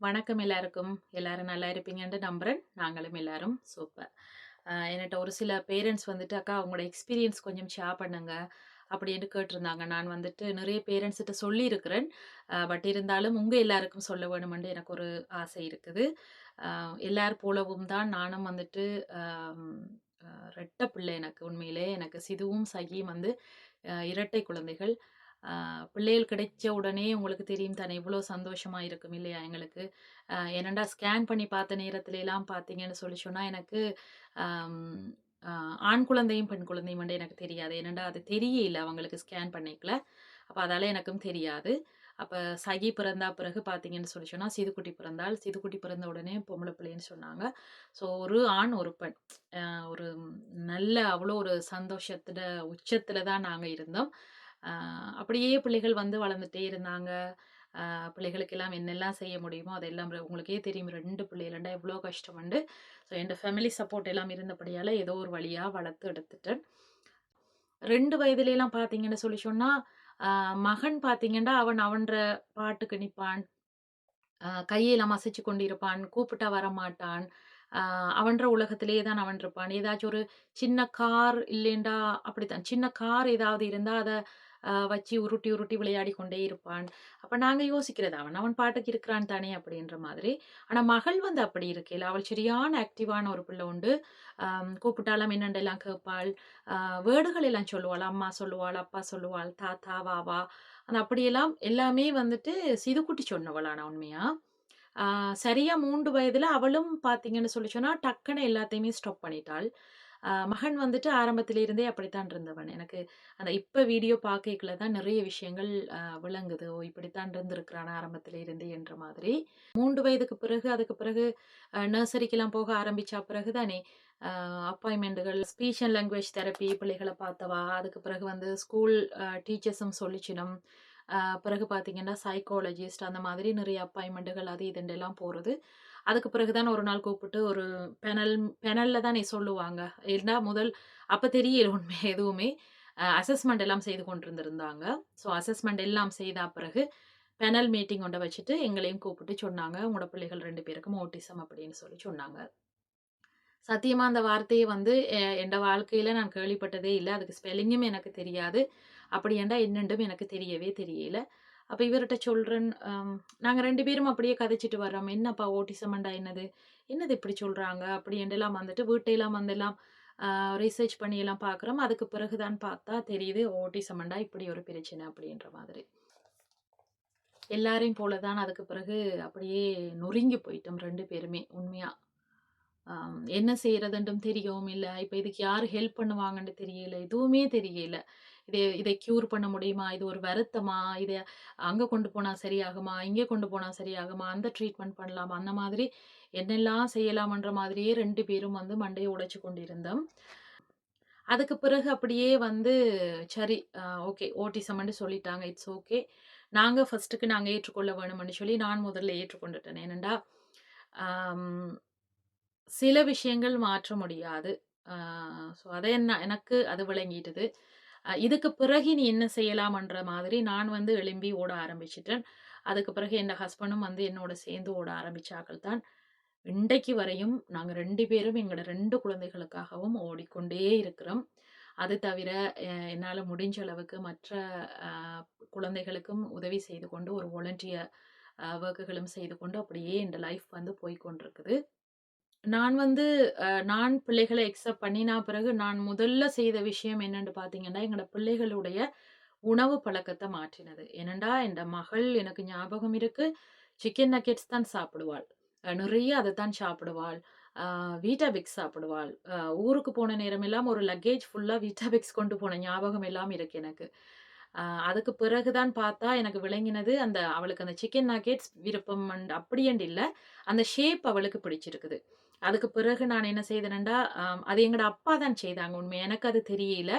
வணக்கம் எல்லாருக்கும். எல்லாரும் நல்லா இருப்பீங்கன்ட்டு நம்புறேன். நாங்களும் எல்லாரும் சூப்பர். என்கிட்ட ஒரு சில பேரண்ட்ஸ் வந்துட்டு அக்கா அவங்களோட எக்ஸ்பீரியன்ஸ் கொஞ்சம் ஷேர் பண்ணுங்க அப்படின்னு கேட்டிருந்தாங்க. நான் வந்துட்டு நிறைய பேரண்ட்ஸ்கிட்ட சொல்லியிருக்கிறேன். பட் இருந்தாலும் உங்கள் எல்லாருக்கும் சொல்ல வேணுமென்று எனக்கு ஒரு ஆசை இருக்குது. எல்லார் போலவும் தான் நானும் வந்துட்டு ரெட்ட பிள்ளை எனக்கு உண்மையிலே. எனக்கு சிதுவும் சகியும் வந்து இரட்டை குழந்தைகள். பிள்ளைகள் கிடைச்ச உடனே உங்களுக்கு தெரியும் தானே இவ்வளோ சந்தோஷமாக இருக்கும் இல்லையா எங்களுக்கு. ஆஹ் என்னடா ஸ்கேன் பண்ணி பார்த்த நேரத்துலலாம் பார்த்தீங்கன்னு சொல்லி சொன்னால் எனக்கு ஆண் குழந்தையும் பெண் குழந்தையும் வந்து எனக்கு தெரியாது. என்னடா அது தெரியல அவங்களுக்கு ஸ்கேன் பண்ணிக்கல அப்போ அதால் எனக்கும் தெரியாது. அப்போ சகி பிறந்தா பிறகு பார்த்தீங்கன்னு சொல்லி சொன்னால் சிதுக்குட்டி பிறந்தாள். சிதுக்குட்டி பிறந்த உடனே பொம்பளை பிள்ளைன்னு சொன்னாங்க. ஸோ ஒரு ஆண் ஒரு பெண். ஒரு நல்ல அவ்வளோ ஒரு சந்தோஷத்தில் உச்சத்தில் தான் நாங்கள் இருந்தோம். அப்படியே பிள்ளைகள் வந்து வளர்ந்துட்டே இருந்தாங்க. பிள்ளைகளுக்கு எல்லாம் என்னெல்லாம் செய்ய முடியுமோ அதெல்லாம் உங்களுக்கே தெரியும். ரெண்டு பிள்ளைகளண்டா எவ்வளோ கஷ்டமுண்டு ஸோ என் ஃபேமிலி சப்போர்ட் எல்லாம் இருந்தபடியால் ஏதோ ஒரு வழியாக வளர்த்து எடுத்துட்டேன் ரெண்டு வயதுலலாம் பார்த்தீங்கன்னு சொல்லி சொன்னால் மகன் பார்த்தீங்கன்னா அவன் அவன்ற பாட்டுக்கு நிற்பான் கையெல்லாம் அசைச்சு கொண்டிருப்பான் கூப்பிட்டா வரமாட்டான். அவன்ற உலகத்திலே தான் அவன் இருப்பான். ஏதாச்சும் ஒரு சின்ன கார் இல்லைண்டா அப்படித்தான். சின்ன கார் ஏதாவது இருந்தால் அதை வச்சு உருட்டி உருட்டி விளையாடி கொண்டே இருப்பான். அப்போ நாங்கள் யோசிக்கிறது அவன் அவன் பாட்டுக்கு இருக்கிறான் தானே? அப்படின்ற மாதிரி. ஆனால் மகள் வந்து அப்படி இருக்கையில் அவள் சரியான ஆக்டிவான ஒரு பிள்ளை உண்டு. ஆம், கூப்பிட்டாலும் என்னண்டெல்லாம் கேட்பாள்? வேர்டுகள் எல்லாம் சொல்லுவாள். அம்மா சொல்லுவாள் அப்பா சொல்லுவாள் தாத்தா வாவா. அந்த அப்படியெல்லாம் எல்லாமே வந்துட்டு சிதுக்குட்டி சொன்னவளான உண்மையாக சரியாக மூன்று வயதில் அவளும் பார்த்தீங்கன்னு சொல்லி சொன்னால் டக்குன்னு எல்லாத்தையுமே ஸ்டாப் பண்ணிட்டாள். மகன் வந்துட்டு ஆரம்பத்திலிருந்தே அப்படித்தான் இருந்தவன். எனக்கு அந்த இப்போ வீடியோ பார்க்கல தான் நிறைய விஷயங்கள் விளங்குது. ஓ! இப்படித்தான் இருந்திருக்கிறான் ஆரம்பத்தில் இருந்தே என்ற மாதிரி. மூன்று வயதுக்கு பிறகு அதுக்கு பிறகு நர்சரிக்கெல்லாம் போக ஆரம்பிச்சா பிறகு தானே அப்பாயின்மெண்ட்டுகள் ஸ்பீச் அண்ட் லாங்குவேஜ் தெரப்பி பிள்ளைகளை பார்த்தவா, அதுக்கு பிறகு வந்து ஸ்கூல் டீச்சர்ஸும் சொல்லிச்சினும் பிறகு பார்த்தீங்கன்னா, சைக்காலஜிஸ்ட் அந்த மாதிரி நிறைய அப்பாயின்மெண்ட்டுகள் அது இதுண்டெல்லாம் போகிறது அதுக்கு பிறகுதான் ஒரு நாள் கூப்பிட்டு ஒரு பெனல் பெனலில் தான் நீ சொல்லுவாங்க. ஏன்னா முதல் அப்போ தெரியல உண்மை எதுவுமே. அசஸ்மெண்ட் எல்லாம் செய்து கொண்டிருந்திருந்தாங்க. ஸோ அசஸ்மெண்ட் எல்லாம் செய்த பிறகு பெனல் மீட்டிங் கொண்ட வச்சுட்டு எங்களையும் கூப்பிட்டு சொன்னாங்க. "உங்களோட பிள்ளைகள் ரெண்டு பேருக்கும் ஓட்டிசம் அப்படின்னு சொல்லி சொன்னாங்க. சத்தியமாக அந்த வார்த்தையை வந்து எ வாழ்க்கையில் நான் கேள்விப்பட்டதே இல்லை அதுக்கு ஸ்பெல்லிங்கும் எனக்கு தெரியாது. அப்படி என்றால் என்னென்றும் எனக்கு தெரியவே தெரியல. அப்போ இவர்கிட்ட சொல்றேன், அம் நாங்க 2 பேரும் அப்படியே கதைச்சிட்டு வர்றோம். "என்னப்பா ஓட்டிசமண்டா என்னது? என்னது இப்படி சொல்கிறாங்க அப்படி என்றெல்லாம் வந்துட்டு வீட்டையெல்லாம் வந்தெல்லாம் ரிசர்ச் பண்ணி எல்லாம் பார்க்குறோம். அதுக்கு பிறகு தான் பார்த்தா தெரியுது, ஓட்டிசமண்டா இப்படி ஒரு பிரச்சனை அப்படின்ற மாதிரி. எல்லாரையும் போல தான் அதுக்கு பிறகு அப்படியே நொறுங்கி போயிட்டோம் ரெண்டு பேருமே உண்மையாக என்ன செய்கிறதுன்றும் தெரியவும் இல்லை இப்போ இதுக்கு யார் ஹெல்ப் பண்ணுவாங்கன்னு தெரியல. எதுவுமே தெரியல. இதை இதை க்யூர் பண்ண முடியுமா? இது ஒரு வருத்தமா? இதை அங்கே கொண்டு போனால் சரியாகுமா? இங்கே கொண்டு போனால் சரியாகுமா? அந்த ட்ரீட்மெண்ட் பண்ணலாமா? அந்த மாதிரி என்னெல்லாம் செய்யலாம்ன்ற மாதிரியே ரெண்டு பேரும் வந்து மண்டையை உடைச்சு கொண்டிருந்தோம். அதுக்கு பிறகு அப்படியே வந்து சரி ஓகே ஓட்டிசம்னு சொல்லிட்டாங்க. It's okay. நாங்கள் ஃபர்ஸ்ட்டுக்கு நாங்கள் ஏற்றுக்கொள்ள வேணும்னு சொல்லி நான் முதல்ல ஏற்றுக்கொண்டுட்டேன். ஏனெண்டா சில விஷயங்கள் மாற்ற முடியாது. ஸோ அதை என்ன எனக்கு அது விளங்கிட்டது. இதுக்கு பிறகு நீ என்ன செய்யலாம்ன்ற மாதிரி நான் வந்து எழும்பி ஓட ஆரம்பிச்சிட்டேன் அதுக்கு பிறகு என் ஹஸ்பண்டும் வந்து என்னோட சேர்ந்து ஓட ஆரம்பித்தாக்கள் தான். இன்றைக்கு வரையும் நாங்கள் ரெண்டு பேரும் எங்களோட ரெண்டு குழந்தைகளுக்காகவும் ஓடிக்கொண்டே இருக்கிறோம். அது தவிர என்னால் முடிஞ்ச அளவுக்கு மற்ற குழந்தைகளுக்கும் உதவி செய்து கொண்டு ஒரு வாலண்டியர் ஒர்க்குகளும் வொர்க்குகளும் செய்து கொண்டு அப்படியே இந்த லைஃப் வந்து போய்க்கொண்டிருக்குது. நான் வந்து நான் பிள்ளைகள அக்செப்ட் பண்ணினா பிறகு நான் முதல்ல செய்த விஷயம் என்னன்னு பார்த்தீங்கன்னா, எங்களோட பிள்ளைகளுடைய உணவு பழக்கத்த மாற்றினது. ஏனென்டா, என்ட மகள் எனக்கு ஞாபகம் இருக்கு. சிக்கன் நக்கெட்ஸ் தான் சாப்பிடுவாள். அ நிறைய அதத்தான் சாப்பிடுவாள். வீட்டாபிக்ஸ் சாப்பிடுவாள். அ ஊருக்கு போன நேரமெல்லாம் ஒரு லக்கேஜ் ஃபுல்லா வீட்டாபிக்ஸ் கொண்டு போன ஞாபகம் எல்லாம் இருக்கு எனக்கு. அ அதுக்கு பிறகு தான் பார்த்தா எனக்கு விளங்கினது, அந்த அவளுக்கு அந்த சிக்கன் நக்கெட்ஸ் விருப்பம் அண்ட் அப்படியென்று இல்ல. அந்த ஷேப் அவளுக்கு பிடிச்சிருக்குது. அதுக்கு பிறகு நான் என்ன செய்தேனண்டா, அது எங்களோட அப்பா தான் செய்தாங்க உண்மை எனக்கு அது தெரியல.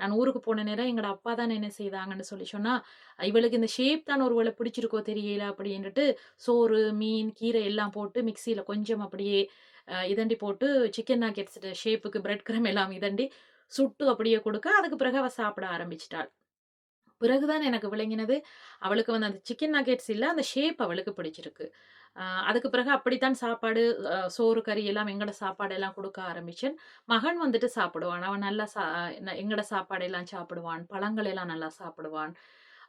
நான் ஊருக்கு போன நேரம் எங்களோட அப்பா தான் என்ன செய்தாங்கன்னு சொல்லி சொன்னால் இவளுக்கு இந்த ஷேப் தான் ஒரு பிடிச்சிருக்கோ தெரியல அப்படின்ட்டு சோறு, மீன், கீரை எல்லாம் போட்டு மிக்சியில் கொஞ்சம் அப்படியே இதண்டி போட்டு சிக்கன் நாக்கெட்ஸ் ஷேப்புக்கு பிரெட் கிரம் எல்லாம் இதண்டி சுட்டு அப்படியே கொடுக்க அதுக்கு பிறகு அவள் சாப்பிட ஆரம்பிச்சிட்டாள் பிறகுதான் எனக்கு விளங்கினது, அவளுக்கு வந்து அந்த சிக்கன் நகெட்ஸ் இல்லை அந்த ஷேப் அவளுக்கு பிடிச்சிருக்கு. அதுக்கு பிறகு அப்படித்தான் சாப்பாடு, சோறு, கறி எல்லாம் எங்கட சாப்பாடெல்லாம் கொடுக்க ஆரம்பிச்சேன். மகன் வந்துட்டு சாப்பிடுவான். அவன் நல்லா சா ந சாப்பாடு சாப்பாடெல்லாம் சாப்பிடுவான். பழங்கள் எல்லாம் நல்லா சாப்பிடுவான்.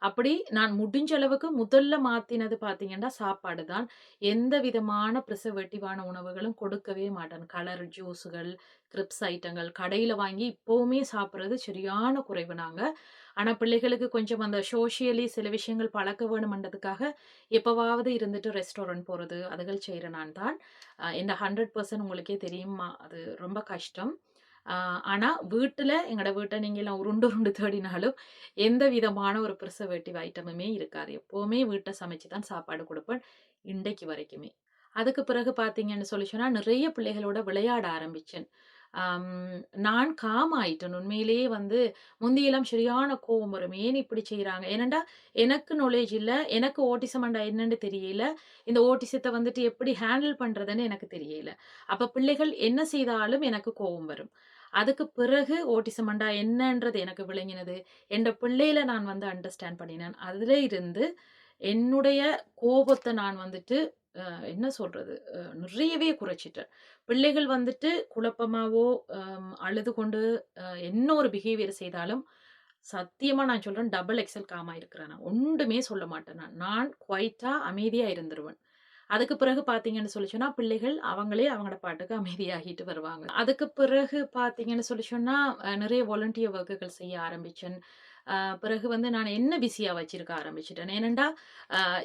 அப்படி நான் முடிஞ்ச அளவுக்கு முதல்ல மாத்தினது பார்த்தீங்கன்னா, சாப்பாடு தான். எந்த விதமான பிரிசர்வேட்டிவான உணவுகளும் கொடுக்கவே மாட்டேன். கலர் ஜூஸுகள், கிரிப்ஸ் ஐட்டங்கள் கடையில் வாங்கி இப்போவுமே சாப்பிட்றது சரியான குறைவு நாங்கள் ஆனால் பிள்ளைகளுக்கு கொஞ்சம் அந்த சோஷியலி சில விஷயங்கள் பழக்க வேணுமன்றதுக்காக எப்போவாவது இருந்துட்டு ரெஸ்டாரண்ட் போகிறது அதுகள் செய்கிற நான் தான். இந்த என்ன 100% உங்களுக்கே தெரியுமா, அது ரொம்ப கஷ்டம். ஆனால் வீட்டில் எங்களோட வீட்டை நீங்கள் எல்லாம் உருண்டு உருண்டு தேடினாலும், எந்த விதமான ஒரு ப்ரிசர்வேட்டிவ் ஐட்டமுமே இருக்காது. எப்போவுமே வீட்டை சமைச்சு தான் சாப்பாடு கொடுப்பேன் இன்றைக்கு வரைக்குமே. அதுக்கு பிறகு பார்த்தீங்கன்னு சொல்லி சொன்னால் நிறைய பிள்ளைகளோட விளையாட ஆரம்பிச்சேன். நான் காம் ஆயிட்டேன். உண்மையிலேயே வந்து முந்தியெல்லாம் சரியான கோவம் வரும். ஏன் இப்படி செய்கிறாங்க ஏனென்டா, எனக்கு நாலேஜ் இல்லை எனக்கு ஓட்டிசம்ண்டா என்னன்னு தெரியல. இந்த ஓட்டிசத்தை வந்துட்டு எப்படி ஹேண்டில் பண்ணுறதுன்னு எனக்கு தெரியல. அப்போ பிள்ளைகள் என்ன செய்தாலும் எனக்கு கோவம் வரும். அதுக்கு பிறகு ஓட்டிசம்ண்டா என்னன்றது எனக்கு விளங்கினது. என்ற பிள்ளையில நான் வந்து அண்டர்ஸ்டாண்ட் பண்ணினேன். அதில் இருந்து என்னுடைய கோபத்தை நான் வந்துட்டு என்ன சொல்கிறது நிறையவே குறைச்சுட்டேன். பிள்ளைகள் வந்துட்டு குழப்பமாவோ, அழுது கொண்டு என்ன ஒரு பிஹேவியர் செய்தாலும், சத்தியமாக நான் சொல்கிறேன் டபுள் எக்ஸல் காமா இருக்கிறேன் நான். ஒன்றுமே சொல்ல மாட்டேன் நான். நான் அமைதியாக இருந்துருவேன். அதுக்கு பிறகு பார்த்தீங்கன்னு சொல்லி சொன்னால் பிள்ளைகள் அவங்களே அவங்களோட பாட்டுக்கு அமைதியாகிட்டு வருவாங்க. அதுக்கு பிறகு பார்த்தீங்கன்னு சொல்லி சொன்னால் நிறைய வாலண்டியர் ஒர்க்குகள் செய்ய ஆரம்பிச்சேன். பிறகு வந்து நான் என்ன பிஸியாக வச்சிருக்க ஆரம்பிச்சிட்டேன் ஏனெண்டா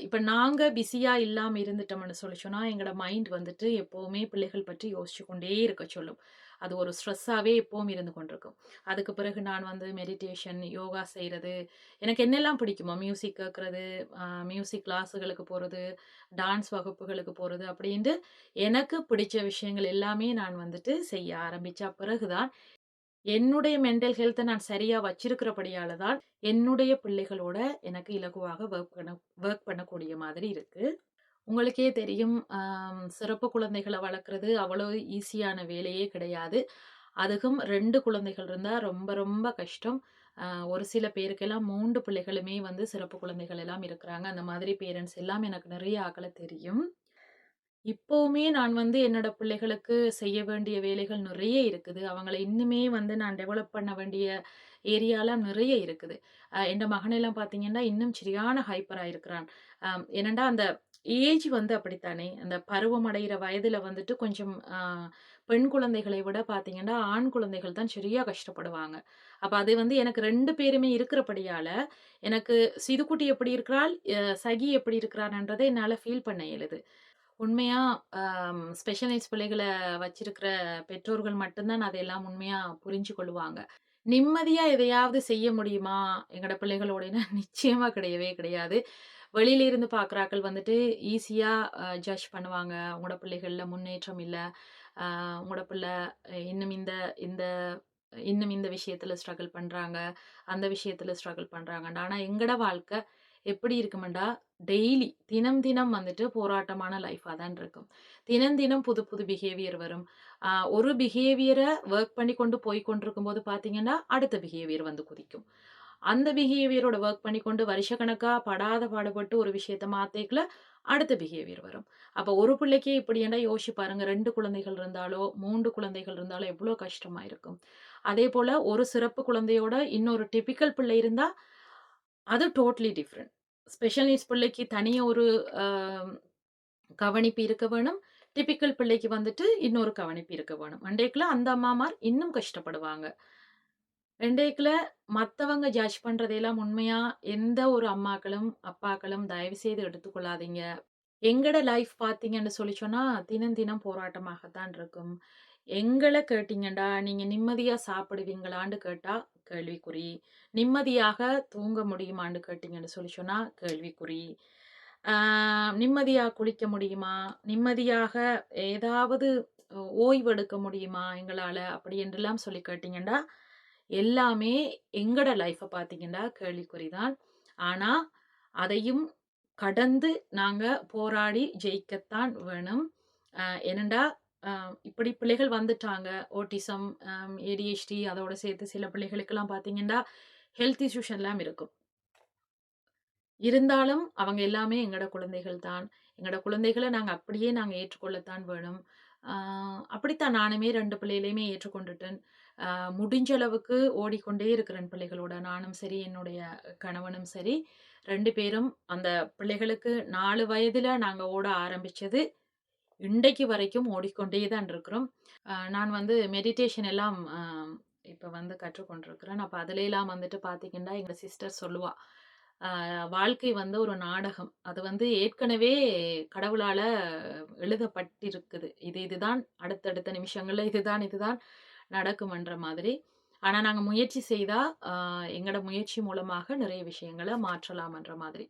இப்போ நாங்கள் பிஸியாக இல்லாமல் இருந்துட்டோம்னு சொல்லி சொன்னால் எங்களோட மைண்ட் வந்துட்டு எப்போவுமே பிள்ளைகள் பற்றி யோசிச்சு கொண்டே இருக்க சொல்லும். அது ஒரு ஸ்ட்ரெஸ்ஸாகவே எப்பவும் இருந்து கொண்டிருக்கும். அதுக்கு பிறகு நான் வந்து மெடிடேஷன், யோகா செய்கிறது எனக்கு என்னெல்லாம் பிடிக்குமோ மியூசிக் கேட்குறது மியூசிக் கிளாஸுகளுக்கு போகிறது டான்ஸ் வகுப்புகளுக்கு போகிறது அப்படின்ட்டு எனக்கு பிடிச்ச விஷயங்கள் எல்லாமே நான் வந்துட்டு செய்ய ஆரம்பித்த பிறகு தான், என்னுடைய மென்டல் ஹெல்த்தை நான் சரியாக வச்சிருக்கிறபடியால தான், என்னுடைய பிள்ளைகளோட எனக்கு இலகுவாக ஒர்க் பண்ண ஒர்க் பண்ணக்கூடிய மாதிரி இருக்குது உங்களுக்கே தெரியும், சிறப்பு குழந்தைகளை வளர்க்குறது அவ்வளோ ஈஸியான வேலையே கிடையாது. அதுவும் ரெண்டு குழந்தைகள் இருந்தால் ரொம்ப ரொம்ப கஷ்டம். ஒரு சில பேருக்கெல்லாம் மூன்று பிள்ளைகளுமே வந்து சிறப்பு குழந்தைகள் எல்லாம் இருக்கிறாங்க. அந்த மாதிரி பேரண்ட்ஸ் எல்லாம் எனக்கு நிறைய ஆக்கள தெரியும். இப்போவுமே நான் வந்து என்னோட பிள்ளைகளுக்கு செய்ய வேண்டிய வேலைகள் நிறைய இருக்குது. அவங்கள இன்னுமே வந்து நான் டெவலப் பண்ண வேண்டிய ஏரியாலாம் நிறைய இருக்குது. அ என்ட மகனெல்லாம் பார்த்தீங்கன்னா, இன்னும் சரியான ஹைப்பராக இருக்கிறான். என்னென்னா அந்த ஏஜ் வந்து அப்படித்தானே. அந்த பருவம் அடையிற வயதில் வந்துட்டு கொஞ்சம் பெண் குழந்தைகளை விட பார்த்தீங்கன்னா, ஆண் குழந்தைகள் தான் சரியா கஷ்டப்படுவாங்க. அப்போ அது வந்து எனக்கு ரெண்டு பேருமே இருக்கிறபடியால் எனக்கு சிதுக்குட்டி எப்படி இருக்கிறாள், சகி எப்படி இருக்கிறான்ன்றதை என்னால் ஃபீல் பண்ண இயலுது. உண்மையா அம் ஸ்பெஷல் நீட்ஸ் வச்சிருக்கிற பெற்றோர்கள் மட்டும்தான் அதையெல்லாம் உண்மையா புரிஞ்சு கொள்வாங்க நிம்மதியா எதையாவது செய்ய முடியுமா? எங்களோட பிள்ளைகளோடனா நிச்சயமா கிடையவே கிடையாது. வெளியில இருந்து பார்க்குறாக்கள் வந்துட்டு ஈஸியா ஜட்ஜ் பண்ணுவாங்க. உங்களோட பிள்ளைகள்ல முன்னேற்றம் இல்லை உங்களோட பிள்ளை இன்னும் இந்த இந்த இன்னும் இந்த விஷயத்துல ஸ்ட்ரகிள் பண்றாங்க. அந்த விஷயத்துல ஸ்ட்ரகிள் பண்றாங்கன்னு. ஆனா எங்களோட வாழ்க்கை எப்படி இருக்குமெண்டா, டெய்லி தினம் தினம் வந்துட்டு போராட்டமான லைஃபாக தான் இருக்கும். தினம் தினம் புது புது பிஹேவியர் வரும். ஒரு பிஹேவியரை ஒர்க் பண்ணி கொண்டு போய் கொண்டிருக்கும்போது பார்த்தீங்கன்னா, அடுத்த பிஹேவியர் வந்து குதிக்கும். அந்த பிஹேவியரோட வொர்க் பண்ணிக்கொண்டு வருஷக்கணக்காக படாத பாடுபட்டு ஒரு விஷயத்த மாத்தேக்குல, அடுத்த பிஹேவியர் வரும். அப்போ ஒரு பிள்ளைக்கே இப்படியெண்டா யோசிச்சு பாருங்க. ரெண்டு குழந்தைகள் இருந்தாலோ, மூன்று குழந்தைகள் இருந்தாலோ எவ்வளோ கஷ்டமாக இருக்கும். அதே போல் ஒரு சிறப்பு குழந்தையோட இன்னொரு டிபிக்கல் பிள்ளை இருந்தால் அது டோட்டலி டிஃப்ரெண்ட் ஸ்பெஷல் நீட்ஸ் பிள்ளைக்கு தனியாக ஒரு கவனிப்பு இருக்க வேணும். டிபிக்கல் பிள்ளைக்கு வந்துட்டு இன்னொரு கவனிப்பு இருக்க வேணும். அண்டேக்குல அந்த அம்மாமார் இன்னும் கஷ்டப்படுவாங்க. ரெண்டேக்கில் மற்றவங்க ஜட்ஜ் பண்ணுறதையெல்லாம் உண்மையாக எந்த ஒரு அம்மாக்களும், அப்பாக்களும் தயவு செய்து எடுத்துக்கொள்ளாதீங்க. எங்கட லைஃப் பார்த்தீங்கன்னு சொல்லி சொன்னால் தினம் தினம் போராட்டமாகத்தான் இருக்கும். எங்களை கேட்டீங்கண்டா, நீங்கள் நிம்மதியாக சாப்பிடுவீங்களான்னு கேட்டால் கேள்விக்குறி. நிம்மதியாக தூங்க முடியுமான்னு கேட்டிங்கன்னு சொல்லி சொன்னால் கேள்விக்குறி. நிம்மதியாக குளிக்க முடியுமா? நிம்மதியாக ஏதாவது ஓய்வெடுக்க முடியுமா எங்களால் அப்படி என்றெல்லாம் சொல்லி கேட்டிங்கன்னா எல்லாமே எங்களோட லைஃப்பை பார்த்தீங்கன்னா கேள்விக்குறி தான். ஆனால் அதையும் கடந்து நாங்கள் போராடி ஜெயிக்கத்தான் வேணும். அ இப்படி பிள்ளைகள் வந்துட்டாங்க. ஓட்டிசம் ஏடிஹெச்டி அதோட சேர்த்து சில பிள்ளைகளுக்கெல்லாம் பார்த்தீங்கன்னா, ஹெல்த் இஷ்யூஸ் எல்லாம் இருக்கும். இருந்தாலும் அவங்க எல்லாமே எங்களோட குழந்தைகள் தான். எங்களோட குழந்தைகளை நாங்கள் அப்படியே நாங்கள் ஏற்றுக்கொள்ளத்தான் வேணும். அப்படித்தான் நானுமே ரெண்டு பிள்ளைகளையுமே ஏற்றுக்கொண்டுட்டேன். முடிஞ்ச அளவுக்கு ஓடிக்கொண்டே இருக்கிறேன் பிள்ளைகளோட. நானும் சரி, என்னுடைய கணவனும் சரி, ரெண்டு பேரும் அந்த பிள்ளைகளுக்கு நாலு வயதில் நாங்கள் ஓட ஆரம்பித்தது இன்றைக்கு வரைக்கும் ஓடிக்கொண்டே தான் இருக்கிறோம். நான் வந்து மெடிடேஷன் எல்லாம் இப்போ வந்து கற்றுக்கொண்டிருக்கிறேன். அப்போ அதுலலாம் வந்துட்டு பார்த்தீங்கன்னா, எங்கள் சிஸ்டர் சொல்லுவாள் வாழ்க்கை வந்து ஒரு நாடகம். அது வந்து ஏற்கனவே கடவுளால் எழுதப்பட்டிருக்குது. இது இதுதான் அடுத்தடுத்த நிமிஷங்களில் இதுதான் இதுதான் நடக்கும்ன்ற மாதிரி. ஆனால் நாங்கள் முயற்சி செய்தால் எங்களோட முயற்சி மூலமாக நிறைய விஷயங்களை மாற்றலாம்ன்ற மாதிரி.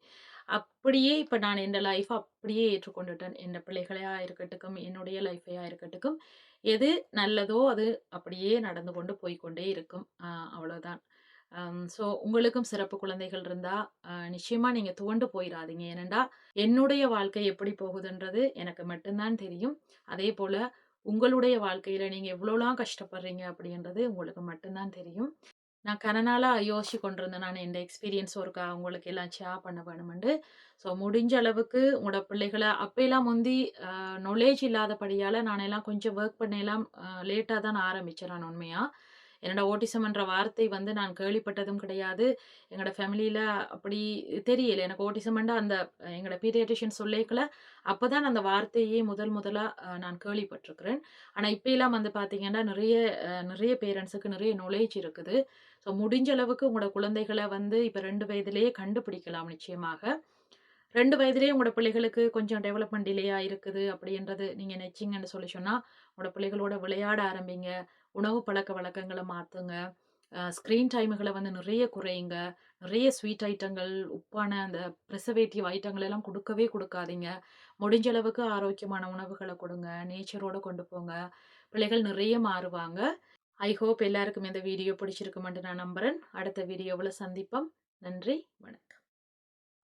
அப்படியே இப்போ நான் என் லைஃப் அப்படியே ஏற்றுக்கொண்டுட்டேன். என் பிள்ளைகளையாக இருக்கட்டுக்கும், என்னுடைய லைஃபையாக இருக்கட்டுக்கும், எது நல்லதோ அது அப்படியே நடந்து கொண்டு போய்க்கொண்டே இருக்கும். அவ்வளோதான். ஸோ உங்களுக்கும் சிறப்பு குழந்தைகள் இருந்தால் நிச்சயமாக நீங்கள் துவண்டு போயிடாதீங்க ஏனெண்டா என்னுடைய வாழ்க்கை எப்படி போகுதுன்றது எனக்கு மட்டும்தான் தெரியும் அதே போல் உங்களுடைய வாழ்க்கையில் நீங்கள் எவ்வளோலாம் கஷ்டப்படுறீங்க அப்படின்றது உங்களுக்கு மட்டும்தான் தெரியும். நான் கனநாளாக யோசிச்சு கொண்டிருந்தேன். நான் எந்த எக்ஸ்பீரியன்ஸ் ஒருக்கா உங்களுக்கு எல்லாம் ஷேர் பண்ண வேணுமெண்டு. ஸோ முடிஞ்ச அளவுக்கு உங்களோட பிள்ளைகளை அப்போயெல்லாம் முந்தி நாலேஜ் இல்லாதபடியால் நான் நானெல்லாம் கொஞ்சம் ஒர்க் பண்ணையெல்லாம் அ லேட்டா தான் ஆரம்பித்தேன் நான் உண்மையாக என்னோட ஓட்டிசம்ன்ற வார்த்தை வந்து நான் கேள்விப்பட்டதும் கிடையாது. எங்களோட ஃபேமிலியில் அப்படி தெரியல. எனக்கு ஓட்டிசம்ன்ற அந்த எங்களோட பீடியாட்ரிஷியன் அப்போ தான் அந்த வார்த்தையே முதல் முதலாக நான் கேள்விப்பட்டிருக்கிறேன். ஆனால் இப்பயெல்லாம் வந்து பார்த்தீங்கன்னா, நிறைய நிறைய பேரண்ட்ஸுக்கு நிறைய நுழைச்சி இருக்குது. ஸோ முடிஞ்ச அளவுக்கு உங்களோட குழந்தைகளை வந்து இப்போ ரெண்டு வயதிலேயே கண்டுபிடிக்கலாம் நிச்சயமாக. ரெண்டு வயதிலேயே உங்களோட பிள்ளைகளுக்கு கொஞ்சம் டெவலப்மெண்ட் டிலேயா இருக்குது அப்படின்றது நீங்கள் நினைச்சீங்கன்னு சொல்லி சொன்னால் உங்களோட பிள்ளைகளோட விளையாட ஆரம்பிங்க. உணவு பழக்க வழக்கங்களை மாற்றுங்க ஸ்க்ரீன் டைமுகளை வந்து நிறைய குறையுங்க. நிறைய ஸ்வீட் ஐட்டங்கள், உப்பான அந்த ப்ரிசர்வேட்டிவ் ஐட்டங்கள் எல்லாம் கொடுக்கவே கொடுக்காதீங்க முடிஞ்ச அளவுக்கு ஆரோக்கியமான உணவுகளை கொடுங்க நேச்சரோடு கொண்டு போங்க. பிள்ளைகள் நிறைய மாறுவாங்க. ஐ ஹோப் எல்லாருக்கும் இந்த வீடியோ பிடிச்சிருக்குமென்று நான் நம்புறேன். அடுத்த வீடியோவில் சந்திப்போம். நன்றி, வணக்கம்.